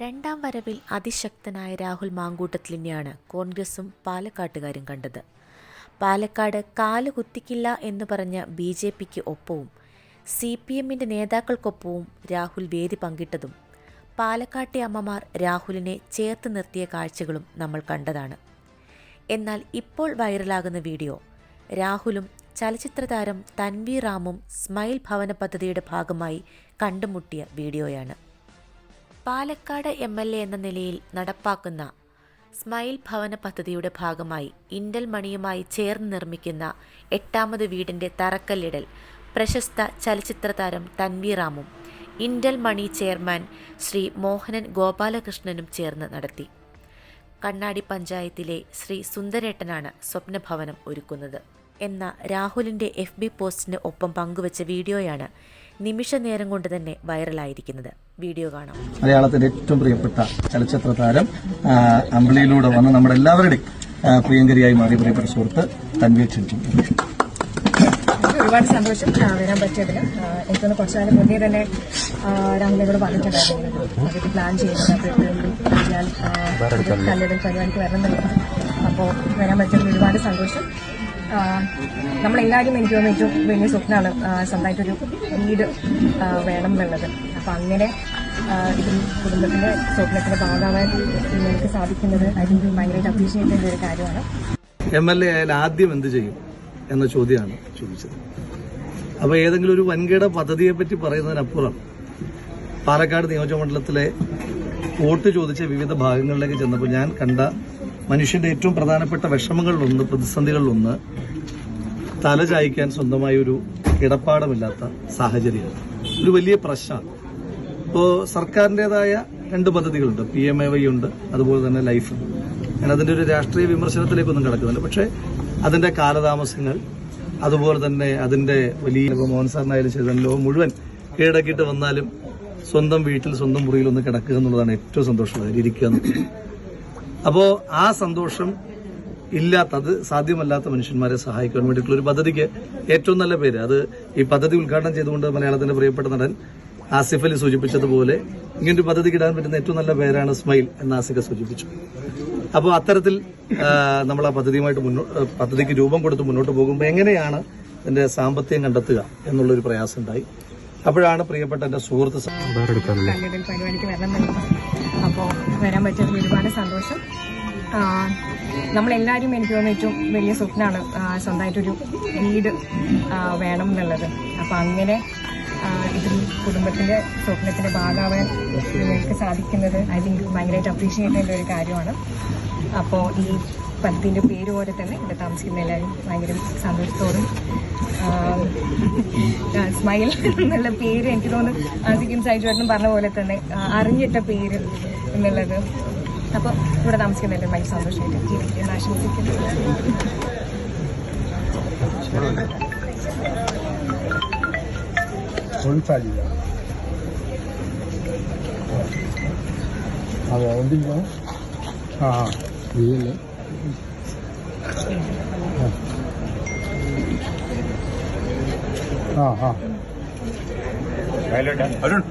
രണ്ടാം വരവിൽ അതിശക്തനായ രാഹുൽ മാങ്കൂട്ടത്തിലിനെയാണ് കോൺഗ്രസും പാലക്കാട്ടുകാരും കണ്ടത്. പാലക്കാട് കാൽ കുത്തിക്കില്ല എന്ന് പറഞ്ഞ ബി ജെ പിക്ക് ഒപ്പവും സി പി എമ്മിന്റെ നേതാക്കൾക്കൊപ്പവും രാഹുൽ വേദി പങ്കിട്ടതും പാലക്കാട്ടെ അമ്മമാർ രാഹുലിനെ ചേർത്ത് നിർത്തിയ കാഴ്ചകളും നമ്മൾ കണ്ടതാണ്. എന്നാൽ ഇപ്പോൾ വൈറലാകുന്ന വീഡിയോ രാഹുലും ചലച്ചിത്ര താരം തൻവി റാമും സ്മൈൽ ഭവന പദ്ധതിയുടെ ഭാഗമായി കണ്ടുമുട്ടിയ വീഡിയോയാണ്. പാലക്കാട് എം എൽ എ എന്ന നിലയിൽ നടപ്പാക്കുന്ന സ്മൈൽ ഭവന പദ്ധതിയുടെ ഭാഗമായി ഇൻഡൽ മണിയുമായി ചേർന്ന് നിർമ്മിക്കുന്ന എട്ടാമത് വീടിന്റെ തറക്കല്ലിടൽ പ്രശസ്ത ചലച്ചിത്ര താരം തൻവീറാമും ഇൻഡൽ മണി ചെയർമാൻ ശ്രീ മോഹനൻ ഗോപാലകൃഷ്ണനും ചേർന്ന് നടത്തി. കണ്ണാടി പഞ്ചായത്തിലെ ശ്രീ സുന്ദരേട്ടനാണ് സ്വപ്നഭവനം ഒരുക്കുന്നത്. എന്ന രാഹുലിന്റെ എഫ് ബി പോസ്റ്റിന് ഒപ്പം പങ്കുവച്ച വീഡിയോയാണ് നിമിഷ നേരം കൊണ്ട് തന്നെ വൈറലായിരിക്കുന്നത്. വീഡിയോ കാണാം. മലയാളത്തിന്റെ ഏറ്റവും പ്രിയപ്പെട്ട ചലച്ചിത്ര താരം അമ്പിളിയിലൂടെ വന്ന് നമ്മുടെ എല്ലാവരുടെയും പ്രിയങ്കരിയായി മാറി. പ്രിയപ്പെട്ട സുഹൃത്ത് തൻവീർ ക്ഷണിക്കും ഒരുപാട് സന്തോഷം വരാൻ പറ്റിയതിൽ എനിക്കൊന്ന് കുറച്ചു കാലം മുന്നേ തന്നെ രാഹുലിനോട് പറഞ്ഞിട്ടുണ്ടായിരുന്നു. അതൊക്കെ പ്ലാൻ ചെയ്യുന്നത് ഞാൻ കല്ലിടൽ പരിപാടിക്ക് വരണം എന്നുള്ളത് അപ്പോൾ വരാൻ പറ്റിയതിൽ ഒരുപാട് സന്തോഷം. നമ്മളെല്ലാവരും എനിക്ക് തോന്നിച്ചു വലിയ സ്വപ്നമാണ് സ്വന്തമായിട്ടൊരു വീട് വേണം എന്നുള്ളത് അപ്പം അങ്ങനെ ഇതിൽ സ്വപ്നത്തിന്റെ സ്വപ്നത്തിന്റെ ഭാഗമാവാൻ എനിക്ക് സാധിക്കുന്നത് അതിന് ഭയങ്കരമായിട്ട് അപ്രീഷിയേറ്റ് ചെയ്യുന്ന ഒരു കാര്യമാണ്. എം എൽ എ ആയാൽ ആദ്യം എന്ത് ചെയ്യും എന്ന ചോദ്യമാണ് ചോദിച്ചത്. അപ്പോൾ ഏതെങ്കിലും ഒരു വൻകിട പദ്ധതിയെ പറ്റി പറയുന്നതിനപ്പുറം പാലക്കാട് നിയോജകമണ്ഡലത്തിലെ വോട്ട് ചോദിച്ച വിവിധ ഭാഗങ്ങളിലേക്ക് ചെന്നപ്പോൾ ഞാൻ കണ്ട മനുഷ്യന്റെ ഏറ്റവും പ്രധാനപ്പെട്ട വിഷമങ്ങളിലൊന്ന് പ്രതിസന്ധികളിലൊന്ന് തല ചായ്ക്കാൻ സ്വന്തമായ ഒരു കിടപ്പാടമില്ലാത്ത സാഹചര്യം ഒരു വലിയ പ്രശ്നമാണ്. ഇപ്പോൾ സർക്കാരിന്റെതായ രണ്ട് പദ്ധതികളുണ്ട്. പി എം എ വൈ ഉണ്ട് അതുപോലെ തന്നെ ലൈഫ്. ഞാൻ അതിന്റെ ഒരു രാഷ്ട്രീയ വിമർശനത്തിലേക്കൊന്നും കിടക്കുന്നില്ല. പക്ഷേ അതിന്റെ കാലതാമസങ്ങൾ അതുപോലെ തന്നെ അതിന്റെ വലിയ മോഹൻ സാറിനായാലും തന്നെ ലോകം മുഴുവൻ കീഴടക്കിയിട്ട് വന്നാലും സ്വന്തം വീട്ടിൽ സ്വന്തം മുറിയിൽ ഒന്ന് കിടക്കുക എന്നുള്ളതാണ് ഏറ്റവും സന്തോഷമുള്ള കാര്യം. ഇരിക്കുക അപ്പോ ആ സന്തോഷം ഇല്ലാത്ത അത് സാധ്യമല്ലാത്ത മനുഷ്യന്മാരെ സഹായിക്കാൻ വേണ്ടിയിട്ടുള്ള ഒരു പദ്ധതിക്ക് ഏറ്റവും നല്ല പേര്. അത് ഈ പദ്ധതി ഉദ്ഘാടനം ചെയ്തുകൊണ്ട് മലയാളത്തിന്റെ പ്രിയപ്പെട്ട നടൻ ആസിഫ് അലി സൂചിപ്പിച്ചതുപോലെ ഇങ്ങനൊരു പദ്ധതിക്ക് ഇടാൻ പറ്റുന്ന ഏറ്റവും നല്ല പേരാണ് സ്മൈൽ എന്ന് ആസിഫ സൂചിപ്പിച്ചു. അപ്പോൾ അത്തരത്തിൽ നമ്മൾ ആ പദ്ധതിയുമായിട്ട് മുന്നോട്ട് പദ്ധതിക്ക് രൂപം കൊടുത്ത് മുന്നോട്ട് പോകുമ്പോൾ എങ്ങനെയാണ് എന്റെ സാമ്പത്തികം കണ്ടെത്തുക എന്നുള്ളൊരു പ്രയാസം ഉണ്ടായി. അപ്പോഴാണ് പ്രിയപ്പെട്ട എന്റെ സുഹൃത്ത് പരിപാടിക്ക് അപ്പോൾ വരാൻ പറ്റിയതിൽ ഒരുപാട് സന്തോഷം. നമ്മളെല്ലാവരും എനിക്ക് തോന്നുന്ന ഏറ്റവും വലിയ സ്വപ്നമാണ് സ്വന്തമായിട്ടൊരു വീട് വേണം എന്നുള്ളത് അപ്പം അങ്ങനെ ഇതിൽ കുടുംബത്തിന്റെ സ്വപ്നത്തിന്റെ ഭാഗമാവാൻ നിങ്ങൾക്ക് സാധിക്കുന്നത് ഐ തിങ്ക് ഭയങ്കരമായിട്ട് അപ്രീഷിയേറ്റ് ചെയ്യേണ്ട ഒരു കാര്യമാണ്. അപ്പോൾ ഈ പദ്ധതിന്റെ പേര് പോലെ തന്നെ ഇവിടെ താമസിക്കുന്ന എല്ലാവരും ഭയങ്കര സന്തോഷത്തോടും സ്മൈൽ എന്നുള്ള പേര് എനിക്ക് തോന്നുന്നു ആസിക്കും സൈജുവേട്ടനും പറഞ്ഞ പോലെ തന്നെ ആ, അറിഞ്ഞിട്ട പേര് എന്നുള്ളത്. അപ്പോൾ ഇവിടെ താമസിക്കുന്ന എല്ലാവരും ഭയങ്കര സന്തോഷമായിട്ട് ജീവിക്കുന്ന ആശംസിക്കുന്നു അതെ അതുകൊണ്ടിരിക്കോ ആ നീയല്ലേ ആ ആ അരുൺ